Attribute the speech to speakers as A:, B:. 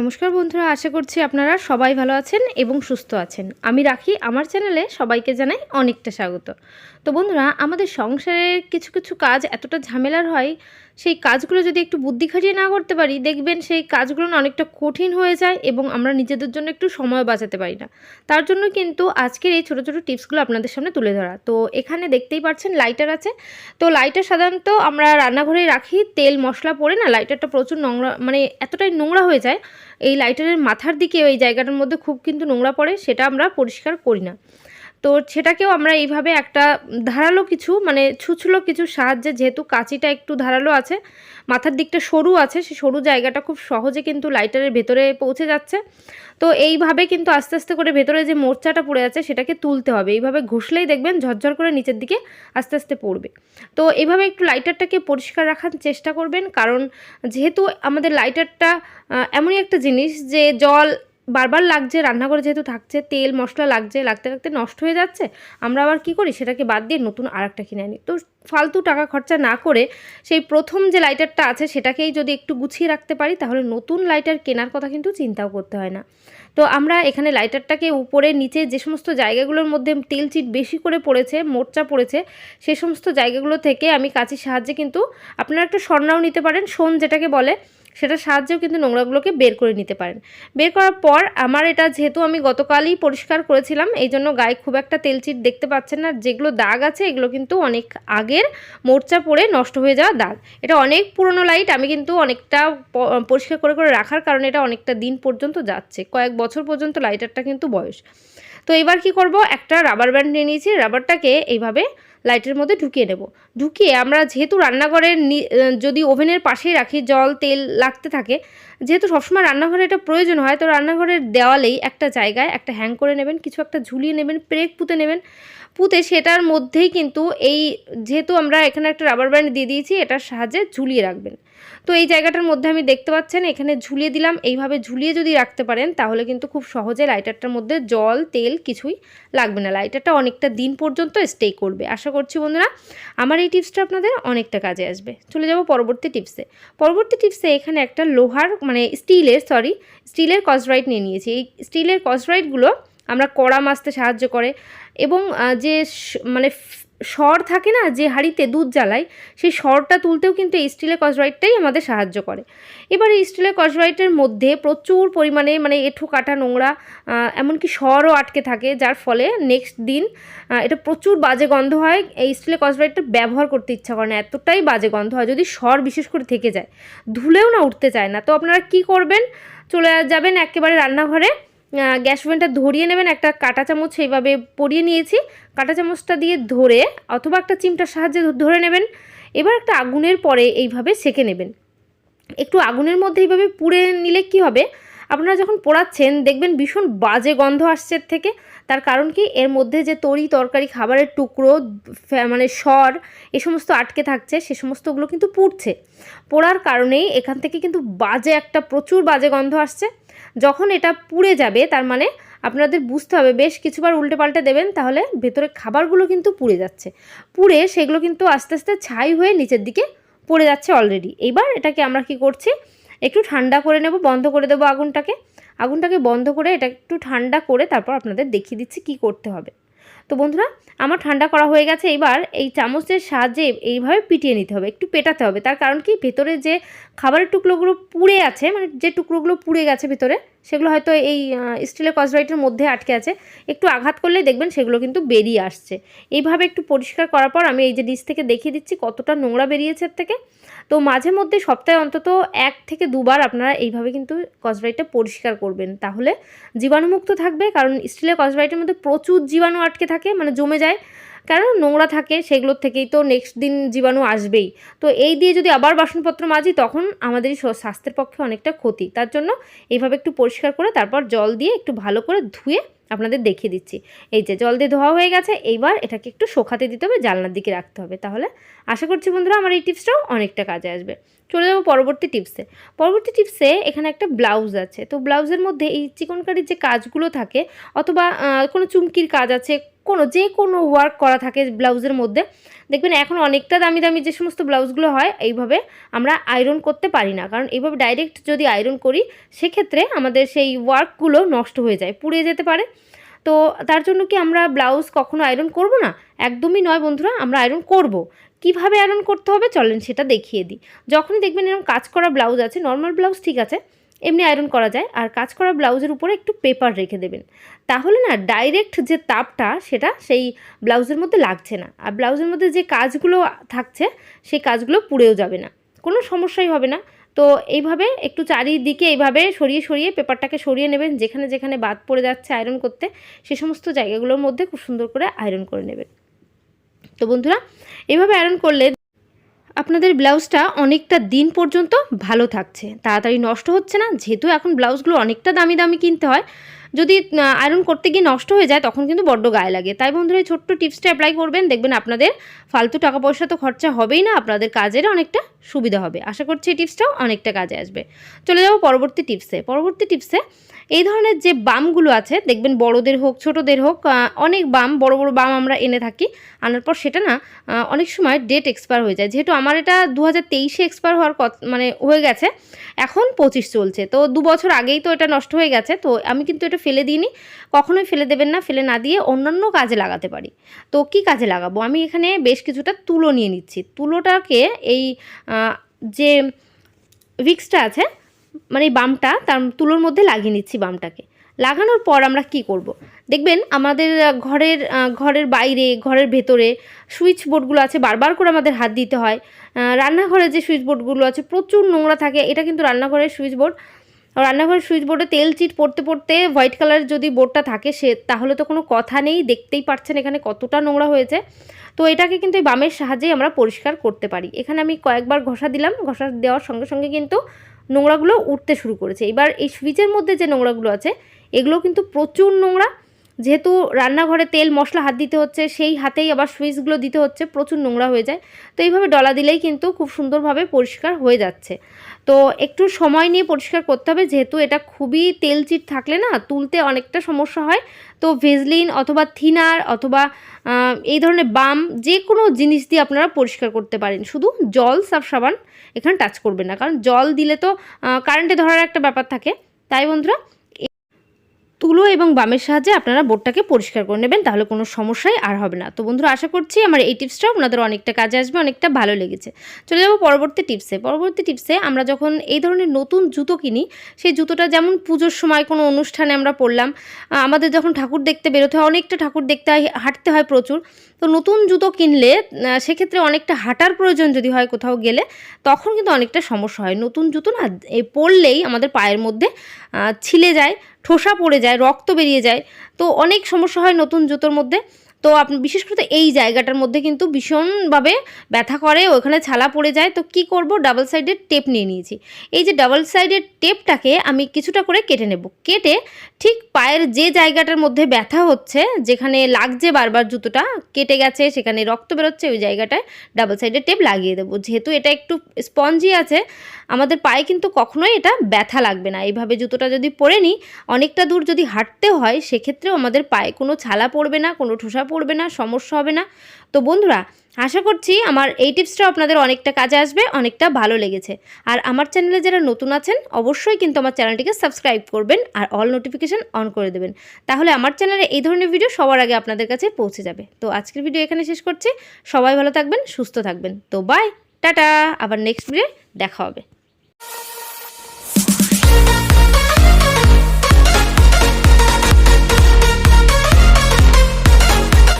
A: নমস্কার বন্ধুরা, আশা করছি আপনারা সবাই ভালো আছেন এবং সুস্থ আছেন। আমি রাখি, আমার চ্যানেলে সবাইকে জানাই অনেকটা স্বাগত। তো বন্ধুরা, আমাদের সংসারের কিছু কিছু কাজ এতটা ঝামেলার হয়, সেই কাজগুলো যদি একটু বুদ্ধি খাটিয়ে না করতে পারি, দেখবেন সেই কাজগুলো অনেকটা কঠিন হয়ে যায় এবং আমরা নিজেদের জন্য একটু সময় বাঁচাতে পারি না। তার জন্য কিন্তু আজকের এই ছোটো ছোটো টিপসগুলো আপনাদের সামনে তুলে ধরা। তো এখানে দেখতেই পাচ্ছেন লাইটার আছে। তো লাইটার সাধারণত আমরা রান্নাঘরে রাখি, তেল, মশলা পরে না, লাইটারটা প্রচুর নোংরা মানে এতটাই নোংরা হয়ে যায় এই লাইটারের মাথার দিকে ওই জায়গাটার মধ্যে খুব কিন্তু নোংরা পড়ে, সেটা আমরা পরিষ্কার করি না। তো সেটাকেও আমরা এইভাবে একটা ধারালো কিছু মানে ছুছলো কিছু সাহায্যে যেহেতু কাঁচিটা একটু ধারালো আছে, মাথার দিকটা সরু আছে সেই সরু জায়গাটা খুব সহজে কিন্তু লাইটারের ভেতরে পৌঁছে যাচ্ছে। তো এইভাবে কিন্তু আস্তে আস্তে করে ভেতরে যে মোর্চাটা পড়ে আছে সেটাকে তুলতে হবে। এইভাবে ঘষলেই দেখবেন ঝরঝর করে নিচের দিকে আস্তে আস্তে পড়বে। তো এইভাবে একটু লাইটারটাকে পরিষ্কার রাখার চেষ্টা করবেন, কারণ যেহেতু আমাদের লাইটারটা এমনই একটা জিনিস যে জল বারবার লাগছে, রান্নাঘরে যেহেতু থাকছে, তেল, মশলা লাগছে, লাগতে লাগতে নষ্ট হয়ে যাচ্ছে, আমরা আবার কি করি? সেটাকে বাদ দিয়ে নতুন আর একটা কিনে আনি। তো ফালতু টাকা খরচা না করে সেই প্রথম যে লাইটারটা আছে, সেটাকেই যদি একটু গুছিয়ে রাখতে পারি, তাহলে নতুন লাইটার কেনার কথা কিন্তু চিন্তাও করতে হয় না। তো আমরা এখানে লাইটারটাকে উপরে, নিচে যে সমস্ত জায়গাগুলোর মধ্যে তেল চিট বেশি করে পড়েছে, মোর্চা পড়েছে, সে সমস্ত জায়গাগুলো থেকে আমি কাঁচির সাহায্যে কিন্তু আপনারা একটা স্বর্ণাও নিতে পারেন। সোন যেটাকে বলে সেটার সাহায্যেও কিন্তু নোংরাগুলোকে বের করে নিতে পারেন। বের করার পর আমার এটা যেহেতু আমি গতকালই পরিষ্কার করেছিলাম এই জন্য গায়ে খুব একটা তেলচিট দেখতে পাচ্ছেন না। যেগুলো দাগ আছে, এগুলো কিন্তু অনেক আগের মোর্চা পড়ে নষ্ট হয়ে যাওয়া দাগ। এটা অনেক পুরনো লাইট, আমি কিন্তু অনেকটা পরিষ্কার করে করে রাখার কারণে এটা অনেকটা দিন পর্যন্ত যাচ্ছে। কয়েক বছর পর্যন্ত লাইটারটা কিন্তু বয়স। তো এবার কি করব? একটা রাবার ব্যান্ড নিয়ে নিয়েছি। রাবারটাকে এইভাবে লাইটের মধ্যে ঢুকিয়ে নেব। ঢুকিয়ে আমরা যেহেতু রান্নাঘরের যদি ওভেনের পাশেই রাখি, জল, তেল লাগতে থাকে, যেহেতু সবসময় রান্নাঘরে এটা প্রয়োজন হয়, তো রান্নাঘরের দেওয়ালেই একটা জায়গায় একটা হ্যাং করে নেবেন, কিছু একটা ঝুলিয়ে নেবেন, প্রেক পুঁতে নেবেন। পুঁতে সেটার মধ্যেই কিন্তু এই, যেহেতু আমরা এখানে একটা রাবার ব্যান্ড দিয়ে দিয়েছি, এটার সাহায্যে ঝুলিয়ে রাখবেন। তো এই জায়গাটার মধ্যে আমি দেখতে পাচ্ছেন, এখানে ঝুলিয়ে দিলাম। এইভাবে ঝুলিয়ে যদি রাখতে পারেন, তাহলে কিন্তু খুব সহজে লাইটারটার মধ্যে জল, তেল কিছুই লাগবে না। লাইটারটা অনেকটা দিন পর্যন্ত স্টে করবে। আশা করছি বন্ধুরা, আমার এই টিপসটা আপনাদের অনেকটা কাজে আসবে। চলে যাব পরবর্তী টিপসে। পরবর্তী টিপসে এখানে একটা লোহার মানে স্টিলের সরি স্টিলের কসরাইট নিয়ে নিয়েছি। এই স্টিলের কসরাইটগুলো আমরা কড়া মাছতে সাহায্য করে এবং যে মানে সর থাকে না যে হাঁড়িতে দুধ জ্বালায়, সেই সরটা তুলতেও কিন্তু এই স্টিলের কসরাইটটাই আমাদের সাহায্য করে। এবার এই স্টিলের কসরাইটের মধ্যে প্রচুর পরিমাণে মানে এঁঠো কাটা নোংরা এমনকি সরও আটকে থাকে, যার ফলে নেক্সট দিন এটা প্রচুর বাজে গন্ধ হয়। এই স্টিলের কসরাইটটা ব্যবহার করতে ইচ্ছা করে না, এতটাই বাজে গন্ধ হয় যদি সর বিশেষ করে থেকে যায়। ধুলেও না উঠতে চায় না। তো আপনারা কি করবেন? চলে যাবেন একেবারে রান্নাঘরে। গ্যাস ওভেনটা ধরিয়ে নেবেন, একটা কাঁটা চামচ সেইভাবে পরিয়ে নিয়েছি। কাঁটা চামচটা দিয়ে ধরে অথবা একটা চিমটার সাহায্যে ধরে নেবেন। এবার একটা আগুনের পরে এইভাবে সেকে নেবেন। একটু আগুনের মধ্যে এইভাবে পুড়ে নিলে কি হবে? আপনারা যখন পোড়াচ্ছেন, দেখবেন ভীষণ বাজে গন্ধ আসছে থেকে। তার কারণ কি? এর মধ্যে যে তরি, তরকারি, খাবারের টুকরো মানে সর, এ সমস্ত আটকে থাকছে, সে সমস্তগুলো কিন্তু পুড়ছে। পোড়ার কারণেই এখান থেকে কিন্তু বাজে একটা, প্রচুর বাজে গন্ধ আসছে। যখন এটা পুড়ে যাবে, তার মানে আপনাদের বুঝতে হবে, বেশ কিছুবার উল্টে পাল্টে দেবেন, তাহলে ভেতরে খাবারগুলো কিন্তু পুড়ে যাচ্ছে। পুড়ে সেগুলো কিন্তু আস্তে আস্তে ছাই হয়ে নিচের দিকে পড়ে যাচ্ছে অলরেডি এইবার এটাকে আমরা কি করছি? একটু ঠান্ডা করে নেব, বন্ধ করে দেবো আগুনটাকে। আগুনটাকে বন্ধ করে এটা একটু ঠান্ডা করে তারপর আপনাদের দেখিয়ে দিচ্ছি কি করতে হবে। তো বন্ধুরা, আমার ঠান্ডা করা হয়ে গেছে, এবার এই চামচের সাহায্যে এইভাবে পিটিয়ে নিতে হবে, একটু পেটাতে হবে। তার কারণ কি? ভেতরে যে খাবারের টুকরোগুলো পুড়ে আছে মানে যে টুকরোগুলো পুড়ে গেছে ভেতরে সেগুলো হয়তো এই স্টিলের কসরাইটের মধ্যে আটকে আছে। একটু আঘাত করলে দেখবেন সেগুলো কিন্তু বেরিয়ে আসছে। এইভাবে একটু পরিষ্কার করার পর আমি এই যে ডিশ থেকে দেখিয়ে দিচ্ছি কতটা নোংরা বেরিয়েছে এর থেকে। তো মাঝে মধ্যে সপ্তাহে অন্তত এক থেকে দুবার আপনারা এইভাবে কিন্তু কসব্রাইটটা পরিষ্কার করবেন। তাহলে জীবাণুমুক্ত থাকবে, কারণ স্টিলের কসব্রাইটের মধ্যে প্রচুর জীবাণু আটকে থাকে মানে জমে যায়। কারণ নোংরা থাকে সেগুলোর থেকেই তো নেক্সট দিন জীবাণু আসবেই। তো এই দিয়ে যদি আবার বাসনপত্র মাজি, তখন আমাদেরই স্বাস্থ্যের পক্ষে অনেকটা ক্ষতি। তার জন্য এইভাবে একটু পরিষ্কার করে, তারপর জল দিয়ে একটু ভালো করে ধুয়ে আপনাদের দেখিয়ে দিচ্ছি। এই যে জল দিয়ে ধোয়া হয়ে গেছে, এইবার এটাকে একটু শোকাতে দিতে হবে জালনার দিকে রাখতে হবে। তাহলে আশা করছি বন্ধুরা আমার এই টিপসটাও অনেকটা কাজে আসবে। চলে যাব পরবর্তী টিপসে। পরবর্তী টিপসে এখানে একটা ব্লাউজ আছে। তো ব্লাউজের মধ্যে এই চিকনকারির যে কাজগুলো থাকে, অথবা কোনো চুমকির কাজ আছে, কোনো যে কোনো ওয়ার্ক করা থাকে ব্লাউজের মধ্যে দেখবেন এখন অনেকটা দামি দামি যে সমস্ত ব্লাউজগুলো হয়, এইভাবে আমরা আয়রন করতে পারি না। কারণ এইভাবে ডাইরেক্ট যদি আয়রন করি, সেক্ষেত্রে আমাদের সেই ওয়ার্কগুলো নষ্ট হয়ে যায়, পুড়ে যেতে পারে। তো তার জন্য কি আমরা ব্লাউজ কখনো আয়রন করব না? একদমই নয় বন্ধুরা, আমরা আয়রন করব। কীভাবে আয়রন করতে হবে? চলেন সেটা দেখিয়ে দিই। যখনই দেখবেন এরকম কাজ করা ব্লাউজ আছে নর্মাল ব্লাউজ ঠিক আছে এমনি আয়রন করা যায়। আর কাজ করা ব্লাউজের উপরে একটু পেপার রেখে দেবেন। তাহলে না ডাইরেক্ট যে তাপটা, সেটা সেই ব্লাউজের মধ্যে লাগছে না। আর ব্লাউজের মধ্যে যে কাজগুলো থাকছে, সেই কাজগুলো পুড়েও যাবে না। কোনো সমস্যাই হবে না। তো এইভাবে একটু চারিদিকে এইভাবে সরিয়ে সরিয়ে পেপারটাকে সরিয়ে নেবেন। যেখানে যেখানে বাদ পড়ে যাচ্ছে আয়রন করতে, সে সমস্ত জায়গাগুলোর মধ্যে খুব সুন্দর করে আয়রন করে নেবেন। তো বন্ধুরা এইভাবে আয়রন করলে আপনাদের ব্লাউজটা অনেকটা দিন পর্যন্ত ভালো থাকছে। তাড়াতাড়ি নষ্ট হচ্ছে না, যেহেতু এখন ব্লাউজগুলো অনেকটা দামি দামি কিনতে হয়। যদি আয়রন করতে গিয়ে নষ্ট হয়ে যায়, তখন কিন্তু বড্ড গায়ে লাগে। তাই বন্ধুরা, এই ছোট্ট টিপসটা অ্যাপ্লাই করবেন, দেখবেন আপনাদের ফালতু টাকা পয়সা তো খরচা হবেই না, আপনাদের কাজের অনেকটা সুবিধা হবে। আশা করছি এই টিপসটাও অনেকটা কাজে আসবে। চলে যাব পরবর্তী টিপসে। পরবর্তী টিপসে, এই ধরনের যে বামগুলো আছে, দেখবেন বড়দের হোক, ছোটদের হোক অনেক বাম, বড় বড় বাম আমরা এনে থাকি, আনার পর সেটা না অনেক সময় ডেট এক্সপায়ার হয়ে যায়। যেহেতু আমার এটা দু হাজার তেইশে এক্সপায়ার হওয়ার মানে হয়ে গেছে, এখন পঁচিশ চলছে। তো দু বছর আগেই তো এটা নষ্ট হয়ে গেছে, তো আমি কিন্তু এটা ফেলে দিইনি, কখনোই ফেলে দেবেন না, ফেলে না দিয়ে অন্যান্য কাজে লাগাতে পারি। তো কি কাজে লাগাবো? আমি এখানে বেশ কিছুটা তুলো নিয়ে নিচ্ছি। তুলোটাকে এই যে উইক্সটা আছে মানে বামটা, তার তুলোর মধ্যে লাগিয়ে নিচ্ছি বামটাকে। লাগানোর পর আমরা কি করব। দেখবেন আমাদের ঘরের ঘরের বাইরে, ঘরের ভেতরে সুইচ বোর্ডগুলো আছে, বারবার করে আমাদের হাত দিতে হয়। রান্নাঘরে যে সুইচ বোর্ডগুলো আছে, প্রচুর নোংরা থাকে। এটা কিন্তু রান্নাঘরের সুইচ বোর্ড রান্নাঘরের সুইচ বোর্ডে তেল চিট পড়তে পড়তে হোয়াইট কালার যদি বোর্ডটা থাকে, সে তাহলে তো কোনো কথা নেই, দেখতেই পাচ্ছেন এখানে কতটা নোংরা হয়েছে। তো এটাকে কিন্তু এই বামের সাহায্যেই আমরা পরিষ্কার করতে পারি। এখানে আমি কয়েকবার ঘষা দিলাম, ঘষা দেওয়ার সঙ্গে সঙ্গে কিন্তু নোংরাগুলো উঠতে শুরু করেছে। এবার এই সুইচের মধ্যে যে নোংরাগুলো আছে, এগুলো কিন্তু প্রচুর নোংরা। যেহেতু রান্নাঘরে তেল, মশলা হাত দিতে হচ্ছে, সেই হাতেই আবার সুইচগুলো দিতে হচ্ছে, প্রচুর নোংরা হয়ে যায়। তো এইভাবে ডলা দিলেই কিন্তু খুব সুন্দরভাবে পরিষ্কার হয়ে যাচ্ছে। তো একটু সময় নিয়ে পরিষ্কার করতে হবে, যেহেতু এটা খুবই তেল চিট থাকলে না তুলতে অনেকটা সমস্যা হয়। তো ভেজলিন অথবা থিনার অথবা এই ধরনের বাম যে কোনো জিনিস দিয়ে আপনারা পরিষ্কার করতে পারেন। শুধু জল, সাফ সাবান এখানে টাচ করবেন না। কারণ জল দিলে তো কারেন্টে ধরার একটা ব্যাপার থাকে। তাই বন্ধুরা তুলো এবং বামের সাহায্যে আপনারা বোর্ডটাকে পরিষ্কার করে নেবেন, তাহলে কোনো সমস্যাই আর হবে না। তো বন্ধুরা, আশা করছি আমার এই টিপসটা আপনাদের অনেকটা কাজে আসবে, অনেকটা ভালো লেগেছে। চলে যাব পরবর্তী টিপসে। পরবর্তী টিপসে আমরা যখন এই ধরনের নতুন জুতো কিনি, সেই জুতোটা যেমন পুজোর সময় কোনো অনুষ্ঠানে আমরা পরলাম আমাদের যখন ঠাকুর দেখতে বেরোতে হয়, অনেকটা ঠাকুর দেখতে হয়, হাঁটতে হয় প্রচুর তো নতুন জুতো কিনলে সেক্ষেত্রে অনেকটা হাঁটার প্রয়োজন যদি হয় কোথাও গেলে, তখন কিন্তু অনেকটা সমস্যা হয়। নতুন জুতো না এই পরলেই আমাদের পায়ের মধ্যে ছিলে যায়, ঠোসা পড়ে যায়, রক্ত বেরিয়ে যায়। তো অনেক সমস্যা হয় নতুন জুতোর মধ্যে। তো আপনি বিশেষ করে এই জায়গাটার মধ্যে কিন্তু ভীষণভাবে ব্যথা করে, ওখানে ছালা পড়ে যায়। তো কি করব? ডাবল সাইডের টেপ নিয়ে নিয়েছি। এই যে ডাবল সাইডের টেপটাকে আমি কিছুটা করে কেটে নেব। কেটে ঠিক পায়ের যে জায়গাটার মধ্যে ব্যথা হচ্ছে, যেখানে লাগছে বারবার জুতোটা, কেটে গেছে, সেখানে রক্ত বেরোচ্ছে, ওই জায়গাটায় ডাবল সাইডের টেপ লাগিয়ে দেবো। যেহেতু এটা একটু স্পঞ্জি আছে আমাদের পায়ে কিন্তু কখনোই এটা ব্যথা লাগবে না। এইভাবে জুতোটা যদি পরে নিই, অনেকটা দূর যদি হাঁটতে হয়, সেক্ষেত্রেও আমাদের পায়ে কোনো ছালা পড়বে না, কোনো ঠোসা পড়বে না, সমস্যা হবে না। তো বন্ধুরা, আশা করছি আমার এই টিপসটা আপনাদের অনেকটা কাজে আসবে, অনেকটা ভালো লেগেছে। আর আমার চ্যানেলে যারা নতুন আছেন, অবশ্যই কিন্তু আমার চ্যানেলটিকে সাবস্ক্রাইব করবেন আর অল নোটিফিকেশান অন করে দেবেন। তাহলে আমার চ্যানেলে এই ধরনের ভিডিও সবার আগে আপনাদের কাছে পৌঁছে যাবে। তো আজকের ভিডিও এখানে শেষ করছি। সবাই ভালো থাকবেন, সুস্থ থাকবেন। তো বাই টাটা! আবার নেক্সট ভিডিও দেখা হবে। you